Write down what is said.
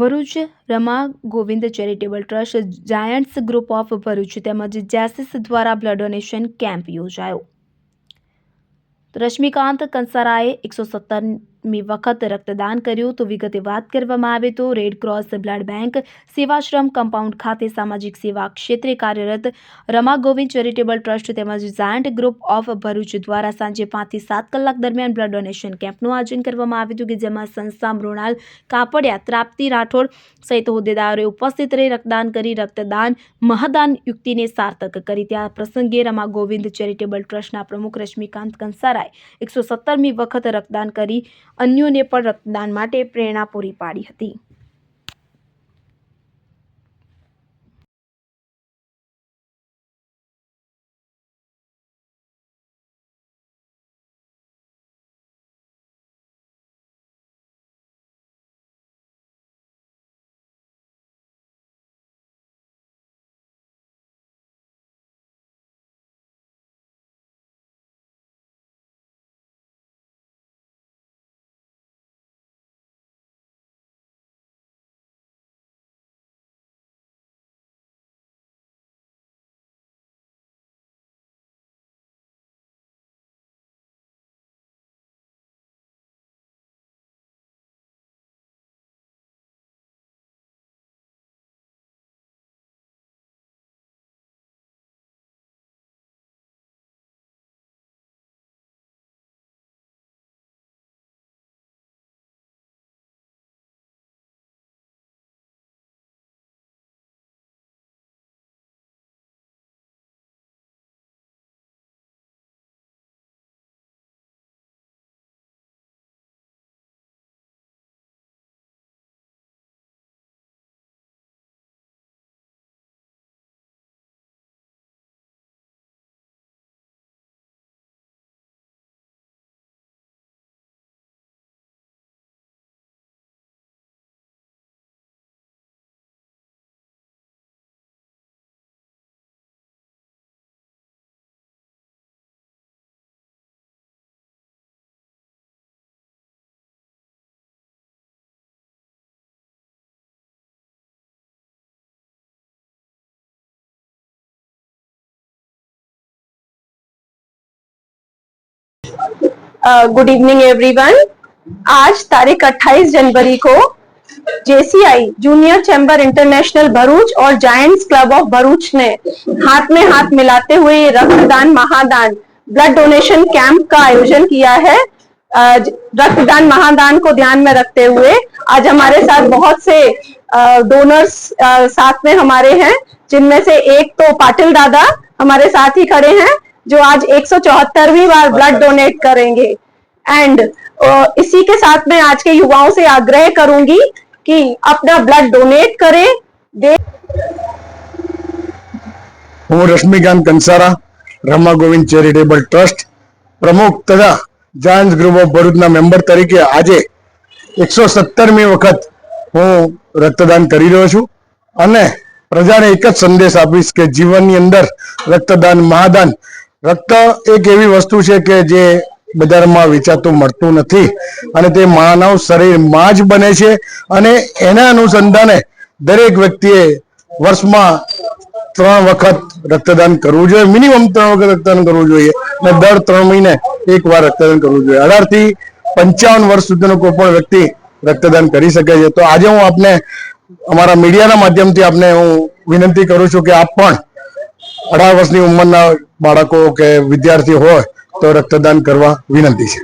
Bharuch Rama Govind charitable trust giants group of Bharuch તેમજ Jaycees દ્વારા blood donation camp યોજાયો. રશ્મિકાંત કંસારાએ એકસો સત્તરમી વખત રક્તદાન કર્યું તો વિગતે વાત કરવામાં આવે તો red cross blood bank Sevashram compound ખાતે સામાજિક સેવા ક્ષેત્રે કાર્યરત રમા ગોવિંદ ચેરિટેબલ ટ્રસ્ટ તેમજ જાયન્ટ ગ્રુપ ઓફ ભરૂચ દ્વારા સાંજે પાંચથી સાત કલાક દરમિયાન બ્લડ ડોનેશન કેમ્પનું આયોજન કરવામાં આવ્યું હતું કે જેમાં સંસ્થા મૃણાલ કાપડિયા, ત્રાપ્તિ રાઠોડ સહિત હોદ્દેદારોએ ઉપસ્થિત રહી રક્તદાન કરી, રક્તદાન મહાદાન યુક્તિને સાર્થક કરી. ત્યાં પ્રસંગે રમા ગોવિંદ ચેરિટેબલ ટ્રસ્ટના પ્રમુખ રશ્મિકાંત કંસારાએ એકસો સત્તરમી વખત રક્તદાન કરી અન્યોને પણ રક્તદાન માટે પ્રેરણા પૂરી પાડી હતી. गुड इवनिंग एवरीवन आज तारीख 28 जनवरी को JCI junior chamber international Bharuch और जायंट्स क्लब ऑफ़ भरूच ने हाथ में हाथ मिलाते हुए रक्तदान, महादान ब्लड डोनेशन कैंप का आयोजन किया है। रक्तदान, महादान को ध्यान में रखते हुए आज हमारे साथ बहुत से डोनर्स साथ में हमारे हैं, जिनमें से एक तो पाटिल दादा हमारे साथ ही खड़े हैं। जो आज 174वीं बार ब्लड डोनेट करेंगे एंड इसी के साथ मैं आज के युवाओं से आग्रह करूंगी कि अपना ब्लड डोनेट करें दे હું રશ્મિકાંત કંસારા રમા ગોવિંદ ચેરિટેબલ ટ્રસ્ટ પ્રમુખ તથા જાયન્સ ગ્રુપ ઓફ ભરૂચના મેમ્બર તરીકે આજે એકસો સત્તરમી વખત હું રક્તદાન કરી રહ્યો છું અને પ્રજાને એક જ સંદેશ આપીશ કે જીવનની અંદર રક્તદાન મહાદાન રક્ત એક એવી વસ્તુ છે કે જે બજારમાં વેચાતું મળતું નથી અને તે માનવ શરીરમાં જ બને છે અને એના અનુસંધાને દરેક વ્યક્તિએ વર્ષમાં ત્રણ વખત રક્તદાન કરવું જોઈએ. મિનિમમ ત્રણ વખત રક્તદાન કરવું જોઈએ અને દર ત્રણ મહિને એક વાર રક્તદાન કરવું જોઈએ. અઢારથી પંચાવન વર્ષ સુધીનો કોઈ પણ વ્યક્તિ રક્તદાન કરી શકે છે. તો આજે હું આપને અમારા મીડિયાના માધ્યમથી આપને હું વિનંતી કરું છું કે આપ પણ અઢાર વર્ષની ઉંમરના બાળકો કે વિદ્યાર્થી હોય તો રક્તદાન કરવા વિનંતી છે.